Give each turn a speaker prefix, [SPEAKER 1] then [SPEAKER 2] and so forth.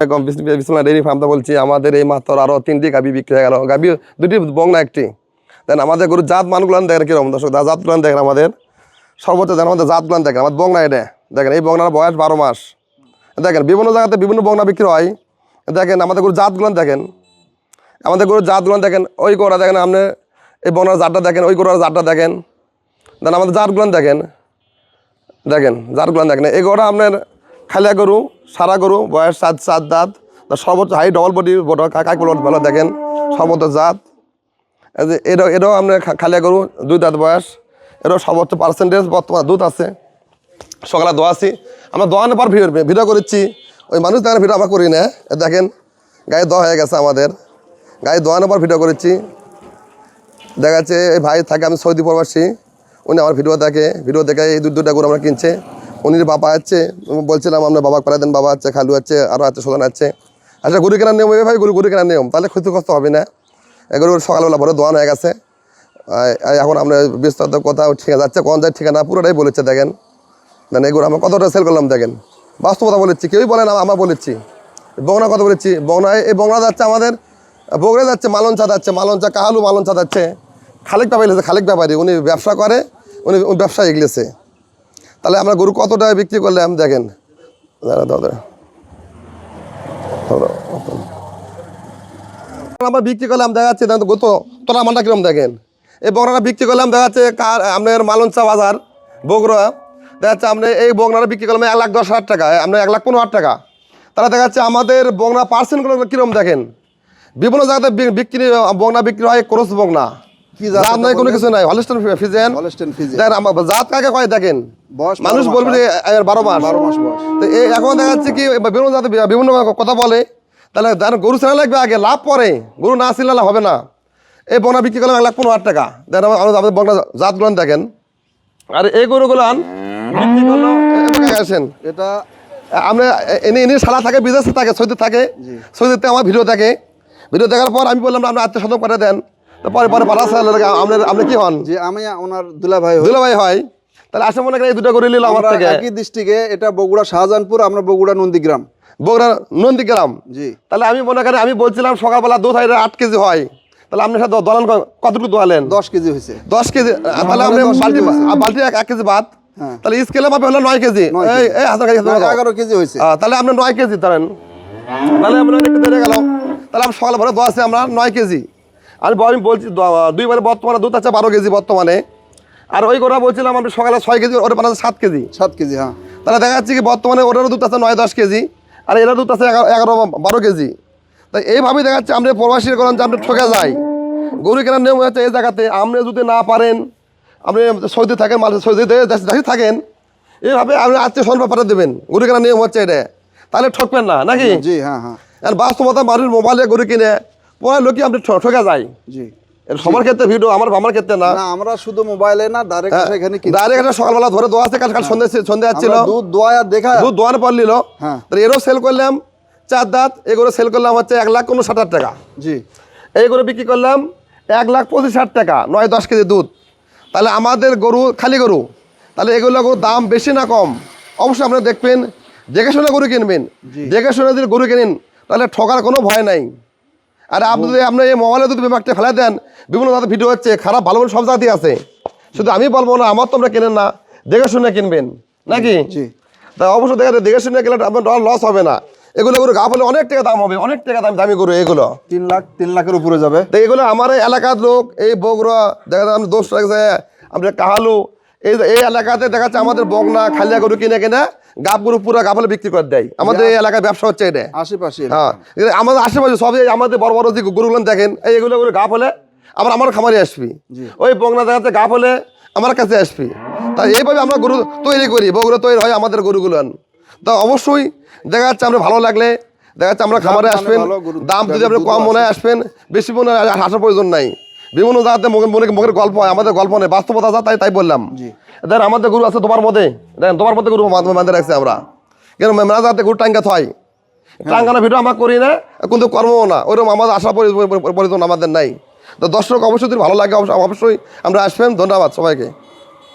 [SPEAKER 1] ফার্মটা বলছি, আমাদের এই মাত্র আরও তিনটি গাবি বিক্রি হয়ে গেল। গাবি দুটি বংনা একটি। দেন আমাদের গরুর জাত মানগুলো দেখেন কীরকম। দর্শক জাতগুলো দেখেন আমাদের। সর্বোচ্চ দেন আমাদের জাতগুলো দেখেন। আমাদের বংনা এটা। দেখেন, এই বংনার বয়স বারো মাস। দেখেন, বিভিন্ন জায়গাতে বিভিন্ন বংনা বিক্রি হয়। দেখেন, আমাদের গরুর জাতগুলো দেখেন। আমাদের গরুর জাতগুলো দেখেন, ওই গরুটা দেখেন আপনি, এই বংনার জাতটা দেখেন, ওই গরুর জাতটা দেখেন। দেন আমাদের জাতগুলো দেখেন। দেখেন জাতগুলো দেখেন। এই গরুটা আপনার খালিয়া গরু, সারা গরু, বয়স সাত সাত দাঁত। সর্বোচ্চ হাই ডবল বডি বড় কাকাই ভালো দেখেন। সর্বোচ্চ জাত। এটাও এটাও খা- খালিয়া গরু, দুই দাঁত বয়স। এটাও সর্বোচ্চ পার্সেন্টেজ বর্তমান দুধ আছে। সকালে দোয়া দোয়াছি আমরা দোয়ানোর পর ভিডিও ভিডিও করেছি। ওই মানুষ দেখেন ভিডিও আমরা করি না দেখেন। গায়ে দোয়া হয়ে গেছে আমাদের। গায়ে দোয়ানোর পর ভিডিও করেছি। দেখা যাচ্ছে এই ভাই থাকে, আমি সৌদি প্রবাসী। উনি আমার ভিডিও দেখে ভিডিও দেখে এই দুধ দুটা গরু আমরা কিনছে। উনির বাবা আছে, বলছিলাম, আমরা বাবা করে দেন, বাবা আছে, খালু আছে আরও আছে সোদান আছে। আচ্ছা গরু কেনার নিয়ম এই ভাই, গরু গরু কেনার নিয়ম। তাহলে ক্ষতিগ্রস্ত হবে না। এগুলো সকালবেলা ভরে দোয়ান হয়ে গেছে। এখন আমরা বিস্তারিত কথা ঠিক যাচ্ছে, কোন যায় ঠিকানা, পুরোটাই বলেছে, দেখেন। দেন এগুলো আমরা কতটা সেল করলাম, দেখেন। বাস্তবতা বলেছি, কেউই বলে না, আমরা বলেছি। বগনা কথা বলেছি বগনায় এই বগনা যাচ্ছে আমাদের, বগড়ে যাচ্ছে মালন মালঞ্চা যাচ্ছে, মালঞ্চা কাহালু মালঞ্চা যাচ্ছে। খালেক ব্যাপারী খালেক ব্যাপারী উনি ব্যবসা করে, উনি উনি ব্যবসা এগলেছে তাহলে আমরা গরু কত টাকা বিক্রি করলে আমি দেখেন? দাঁড়া। আমরা বিক্রি করলাম দেখা যাচ্ছে গত তোলা মালটা কিরম দেখেন? এই বগনাটা বিক্রি করলাম দেখা যাচ্ছে কার আপনার মালঞ্চা বাজার বগুড়া দেখা যাচ্ছে আপনি এই বগনাটা বিক্রি করলাম এক লাখ দশ হাজার টাকা আপনার এক লাখ পনেরো হাজার টাকা। তাহলে দেখা যাচ্ছে আমাদের বগনা পার্সেন্টগুলো কিরম দেখেন? বিভিন্ন জায়গাতে বিক্রি বগনা বিক্রি হয় ক্রস বগনা
[SPEAKER 2] কি জাত
[SPEAKER 1] নাই কোনো কিছু নাই। হলিস্টন ফিজেন। জাত কাকে কয় দেখেন? মানুষ বলবে যে এর বারো মাস।
[SPEAKER 2] বারো মাস বয়স।
[SPEAKER 1] তো এই এখন দেখা যাচ্ছে কি বিভিন্ন জাতে বিভিন্ন কথা বলে। তাহলে গরু ছেড়া লাগবে আগে লাভ পরে। গরু না ছিল লাভ হবে না। এই বগনা বিক্রি করলাম এক লাখ পনেরো হাজার টাকা। দেন আমার আমাদের বগনা জাতগুলো দেখেন। আর এই গরুগুলো আসেন।
[SPEAKER 2] এটা
[SPEAKER 1] আমরা এনে এনে সারা থাকে বিদেশে থাকে সৌদি থাকে। সৌদিতে আমার ভিডিও থাকে ভিডিও দেখার পর আমি বললাম আপনি আত্মীয় স্বজন করে দেন। তো পরে পরে পাড়া আপনার আপনি কি হন?
[SPEAKER 2] যে আমি ওনার দুলা ভাই হই।
[SPEAKER 1] দুলা ভাই হয়। তাহলে আসে মনে করেন এই দুটো গরু নিল আমার থেকে।
[SPEAKER 2] একই ডিস্ট্রিক্টে এটা বগুড়া শাহজাহানপুর আমরা বগুড়া নন্দীগ্রাম।
[SPEAKER 1] বগুড়া নন্দীগ্রাম?
[SPEAKER 2] জি।
[SPEAKER 1] তাহলে আমি মনে করি আমি বলছিলাম সকালবেলা দুধ হয় আট কেজি হয়। তাহলে আপনি সাথে দলান কতটুকু দোয়ালেন?
[SPEAKER 2] দশ কেজি হয়েছে।
[SPEAKER 1] দশ কেজি তাহলে আপনি বালতি বালতি এক কেজি ভাত
[SPEAKER 2] হ্যাঁ।
[SPEAKER 1] তাহলে স্কেলে মাপে হলো নয় কেজি। এই হাজার।
[SPEAKER 2] এগারো কেজি হয়েছে।
[SPEAKER 1] তাহলে আপনার নয় কেজি ধরেন। তাহলে আপনার একটু দেরে গেল। তাহলে আমি সকালে ভরে দোয়াছে আমরা নয় কেজি। আমি আমি বলছি দুইবারে বর্তমানে দুধ আছে বারো কেজি বর্তমানে। আর ওই গোটা বলছিলাম আমি সকালে ছয় কেজি ওটা বানাচ্ছে সাত কেজি।
[SPEAKER 2] সাত কেজি হ্যাঁ।
[SPEAKER 1] তাহলে দেখা যাচ্ছে কি বর্তমানে ওটারও দুধ আছে নয় দশ কেজি আর এরা দুধ আছে এগারো বারো কেজি। তাই এইভাবেই দেখা যাচ্ছে আমরা প্রবাসীর করেন যে আমরা ঠকে যাই। গরু কেনার নিয়ম হচ্ছে এই জায়গাতে আপনি যদি না পারেন আপনি সৌদি থাকেন মাল সৌদিতে দেশ- থাকেন এইভাবে আপনি আত্মীয় স্বজন পাঠিয়ে দেবেন। গরু কেনার নিয়ম হচ্ছে এটা। তাহলে ঠকবেন না নাকি?
[SPEAKER 2] জি হ্যাঁ হ্যাঁ।
[SPEAKER 1] আর বাস্তবতা মানুষ মোবাইলে গরু কিনে পরে লোকে আপনি ঠকে যায়
[SPEAKER 2] জি।
[SPEAKER 1] সবার ক্ষেত্রে ভিডিও আমার আমার ক্ষেত্রে না।
[SPEAKER 2] আমরা শুধু মোবাইলে না ডাইরেক্ট এখানে কিনি
[SPEAKER 1] ডাইরেক্ট একটা সকালবেলা ধরে দোয়া আছে কাল কাল সন্ধ্যে সন্ধ্যে আসছিল।
[SPEAKER 2] দুধ দোয়া দেখা।
[SPEAKER 1] দুধ দোয়ার পর নিল।
[SPEAKER 2] হ্যাঁ।
[SPEAKER 1] এরও সেল করলাম চার দাঁত এগুলো সেল করলাম হচ্ছে এক লাখ কোনো ষাট টাকা।
[SPEAKER 2] জি।
[SPEAKER 1] এইগুলো বিক্রি করলাম এক লাখ পঁচিশ হাজার টাকা নয় দশ কেজি দুধ। তাহলে আমাদের গরু খালি গরু তাহলে এগুলো গরুর দাম বেশি না কম? অবশ্যই আপনারা দেখবেন দেখে শুনে গরু কিনবেন। দেখে শুনে যদি গরু কিনেন তাহলে ঠকার কোনো ভয় নাই। আর আপনি যদি আপনি এই মোবাইলে যদি বিভাগটা ফেলে দেন বিভিন্ন জাতের ভিডিও হচ্ছে খারাপ ভালো ভালো সব জাতি আছে। শুধু আমি বলব না আমার তো তোমরা কেনেন না দেখে শুনে কিনবেন। নাকি? তা অবশ্যই দেখা যায় দেখে শুনে গেলে আপনার লস হবে না। এগুলো গরু গা বলে অনেক টাকা দাম হবে অনেক টাকা দাম দামি গরু এগুলো।
[SPEAKER 2] তিন লাখ তিন লাখের উপরে যাবে।
[SPEAKER 1] তো এগুলো আমার এই এলাকার লোক এই বগুড়া দেখা যায় আমি দোষ লাগছে আমরা কাহালু এই এই এলাকাতে দেখা যাচ্ছে আমাদের বগনা খালিয়া গরু কিনে কিনে। গাব গরু পুরো গাবলে বিক্রি করে দেয়। আমাদের এই এলাকায় ব্যবসা হচ্ছে এটা।
[SPEAKER 2] আশেপাশে
[SPEAKER 1] হ্যাঁ। আমাদের আশেপাশে সব এই আমাদের বড় বড় যে গরুগুলো দেখেন এই এগুলো গরু গাপ হলে আবার আমার খামারে আসবি। ওই বগনা দেখাচ্ছে গাপ হলে আমার কাছে আসবি। তাই এইভাবে আমরা গরু তৈরি করি বগুড়া তৈরি হয় আমাদের গরুগুলো। তো অবশ্যই দেখা যাচ্ছে আমরা ভালো লাগলে দেখা যাচ্ছে আমরা খামারে আসবেন দাম যদি আপনি কম মনে হয় আসবেন বেশি মনে হয় আসার প্রয়োজন নাই। বিভিন্ন জায়গাতে মুখে মনে মুখের গল্প হয় আমাদের গল্প নেই বাস্তবতা যা তাই তাই বললাম। দেখেন আমাদের গুরু আছে তোমার মধ্যে দেখেন তোমার মধ্যে গুরু মাঝে রাখছি আমরা। কেন মেমরা যাতে গুরু টাঙ্গা থয় টাঙ্গানো ভিডিও আমরা করি না কিন্তু কর্মও না ওইরকম আমাদের আশা পরিজন আমাদের নাই। তো দর্শক অবশ্যই ভালো লাগে অবশ্যই আমরা আসবেন ধন্যবাদ সবাইকে।